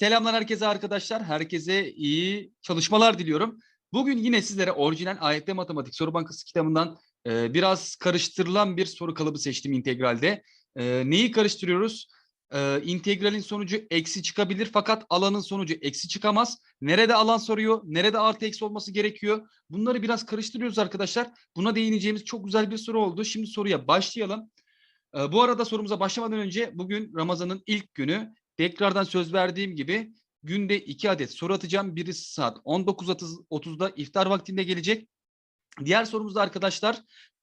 Selamlar herkese arkadaşlar. Herkese iyi çalışmalar diliyorum. Bugün yine sizlere orijinal AYT Matematik Soru Bankası kitabından e, biraz karıştırılan bir soru kalıbı seçtim integralde. E, neyi karıştırıyoruz? E, integralin sonucu eksi çıkabilir fakat alanın sonucu eksi çıkamaz. Nerede alan soruyor? Nerede artı eksi olması gerekiyor? Bunları biraz karıştırıyoruz arkadaşlar. Buna değineceğimiz çok güzel bir soru oldu. Şimdi soruya başlayalım. E, bu arada sorumuza başlamadan önce bugün Ramazan'ın ilk günü. Tekrardan söz verdiğim gibi günde iki adet soru atacağım. Birisi saat 19.30'da iftar vaktinde gelecek. Diğer sorumuz da arkadaşlar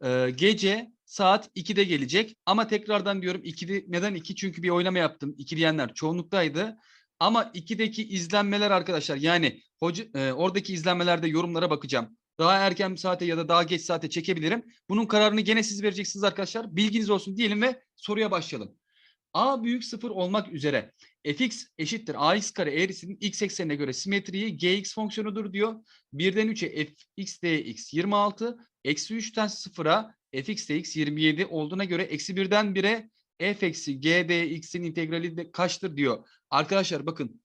e, gece saat 2'de gelecek. Ama tekrardan diyorum 2'de neden 2? Çünkü bir oynama yaptım. 2 diyenler çoğunluktaydı. Ama 2'deki izlenmeler arkadaşlar yani hoca, e, oradaki izlenmelerde yorumlara bakacağım. Daha erken saate ya da daha geç saate çekebilirim. Bunun kararını gene siz vereceksiniz arkadaşlar. Bilginiz olsun diyelim ve soruya başlayalım. A büyük sıfır olmak üzere fx eşittir ax kare eğrisinin x eksenine göre simetriği gx fonksiyonudur diyor. 1'den 3'e fx dx 26, eksi 3'ten 0'a fx dx 27 olduğuna göre eksi 1'den 1'e f eksi g dx'in integrali de kaçtır diyor. Arkadaşlar bakın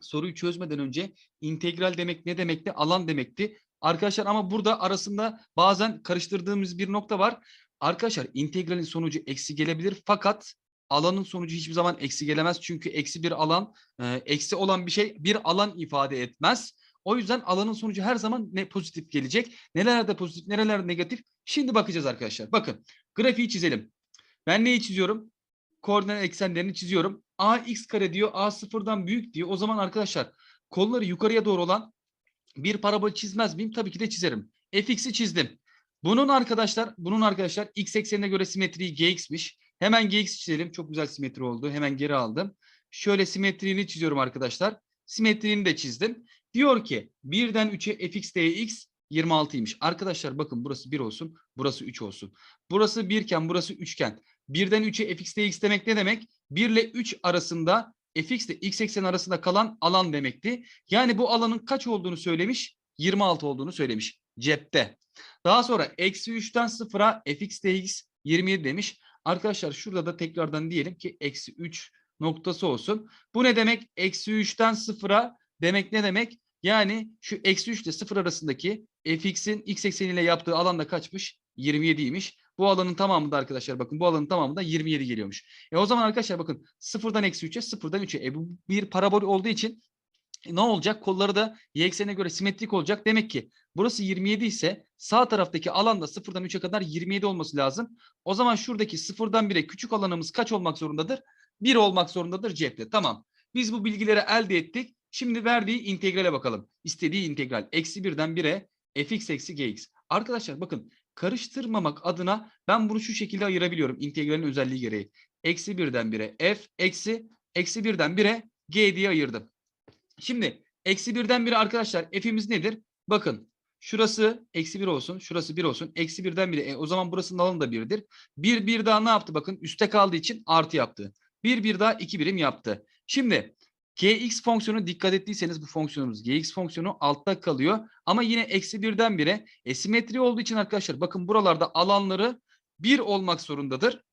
soruyu çözmeden önce integral demek ne demekti? Alan demekti. Arkadaşlar ama burada arasında bazen karıştırdığımız bir nokta var. Arkadaşlar integralin sonucu eksi gelebilir fakat alanın sonucu hiçbir zaman eksi gelemez. Çünkü eksi bir alan, e, eksi olan bir şey bir alan ifade etmez. O yüzden alanın sonucu her zaman ne pozitif gelecek. Nelerde pozitif, nerelerde negatif? Şimdi bakacağız arkadaşlar. Bakın grafiği çizelim. Ben neyi çiziyorum? Koordinat eksenlerini çiziyorum. A x kare diyor. A sıfırdan büyük diyor. O zaman arkadaşlar kolları yukarıya doğru olan bir parabol çizmez miyim? Tabii ki de çizerim. fx'i çizdim. Bunun arkadaşlar, bunun arkadaşlar x eksenine göre simetriği gx'miş. Hemen gx çizelim. Çok güzel simetri oldu. Hemen geri aldım. Şöyle simetriğini çiziyorum arkadaşlar. Simetriğini de çizdim. Diyor ki 1'den 3'e fx dx 26'ymış. Arkadaşlar bakın burası 1 olsun. Burası 3 olsun. Burası 1 iken burası 3 iken. 1'den 3'e fx dx demek ne demek? 1 ile 3 arasında fx ile x eksen arasında kalan alan demekti. Yani bu alanın kaç olduğunu söylemiş? 26 olduğunu söylemiş. Cepte. Daha sonra eksi 3'ten 0'a fx dx 27 demiş. Arkadaşlar şurada da tekrardan diyelim ki eksi 3 noktası olsun. Bu ne demek? Eksi 3'ten 0'a demek ne demek? Yani şu eksi 3 ile 0 arasındaki fx'in x ekseniyle yaptığı alanda kaçmış? 27'ymiş. Bu alanın tamamında arkadaşlar bakın bu alanın tamamında 27 geliyormuş. E o zaman arkadaşlar bakın 0'dan eksi 3'e 0'dan 3'e. E bu bir parabol olduğu için ne olacak? Kolları da y eksenine göre simetrik olacak. Demek ki burası 27 ise sağ taraftaki alanda 0'dan 3'e kadar 27 olması lazım. O zaman şuradaki 0'dan 1'e küçük alanımız kaç olmak zorundadır? 1 olmak zorundadır cepte. Tamam. Biz bu bilgileri elde ettik. Şimdi verdiği integrale bakalım. İstediği integral. Eksi 1'den 1'e fx eksi gx. Arkadaşlar bakın karıştırmamak adına ben bunu şu şekilde ayırabiliyorum. İntegralin özelliği gereği. Eksi 1'den 1'e f eksi eksi 1'den 1'e g diye ayırdım. Şimdi eksi birden biri arkadaşlar f'imiz nedir? Bakın şurası eksi bir olsun. Şurası bir olsun. Eksi birden biri. E, o zaman burasının alanı da birdir. Bir bir daha ne yaptı? Bakın üstte kaldığı için artı yaptı. Bir bir daha iki birim yaptı. Şimdi gx fonksiyonu dikkat ettiyseniz bu fonksiyonumuz gx fonksiyonu altta kalıyor. Ama yine eksi birden bire e, simetri olduğu için arkadaşlar bakın buralarda alanları bir olmak zorundadır.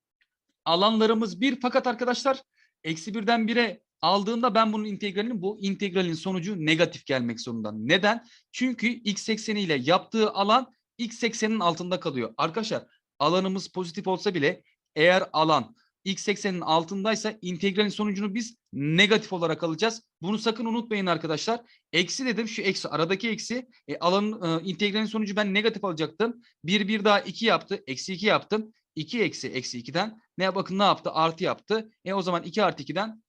Alanlarımız bir fakat arkadaşlar eksi birden bire aldığında ben bunun integralini bu integralin sonucu negatif gelmek zorunda. Neden? Çünkü x ekseniyle yaptığı alan x eksenin altında kalıyor. Arkadaşlar alanımız pozitif olsa bile eğer alan x eksenin altındaysa integralin sonucunu biz negatif olarak alacağız. Bunu sakın unutmayın arkadaşlar. Eksi dedim şu eksi aradaki eksi e, alanın e, integralin sonucu ben negatif alacaktım. 1 1 daha 2 yaptı. Eksi 2 yaptım. 2 eksi eksi 2'den ne bakın ne yaptı? Artı yaptı. E o zaman 2 artı 2'den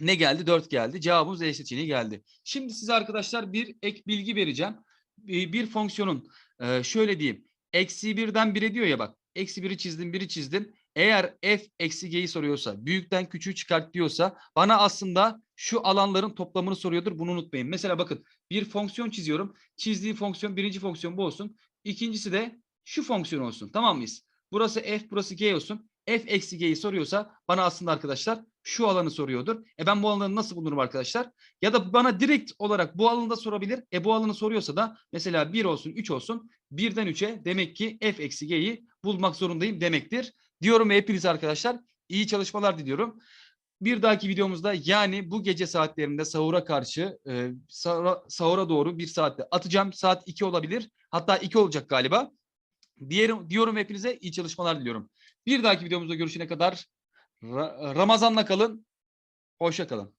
ne geldi? 4 geldi. Cevabımız E seçeneği geldi. Şimdi size arkadaşlar bir ek bilgi vereceğim. Bir, fonksiyonun e, şöyle diyeyim. Eksi 1'den 1'e diyor ya bak. Eksi 1'i çizdim 1'i çizdim. Eğer f eksi g'yi soruyorsa, büyükten küçüğü çıkart diyorsa bana aslında şu alanların toplamını soruyordur. Bunu unutmayın. Mesela bakın bir fonksiyon çiziyorum. Çizdiği fonksiyon birinci fonksiyon bu olsun. İkincisi de şu fonksiyon olsun. Tamam mıyız? Burası f, burası g olsun. F eksi g'yi soruyorsa bana aslında arkadaşlar şu alanı soruyordur. E ben bu alanı nasıl bulurum arkadaşlar? Ya da bana direkt olarak bu alanı da sorabilir. E bu alanı soruyorsa da mesela 1 olsun 3 olsun. 1'den 3'e demek ki f eksi g'yi bulmak zorundayım demektir. Diyorum ve hepiniz arkadaşlar iyi çalışmalar diliyorum. Bir dahaki videomuzda yani bu gece saatlerinde sahura karşı e, sahura, sahura doğru bir saatte atacağım. Saat 2 olabilir. Hatta 2 olacak galiba. Diyelim, diyorum hepinize iyi çalışmalar diliyorum. Bir dahaki videomuzda görüşene kadar Ra- Ramazan'la kalın. Hoşça kalın.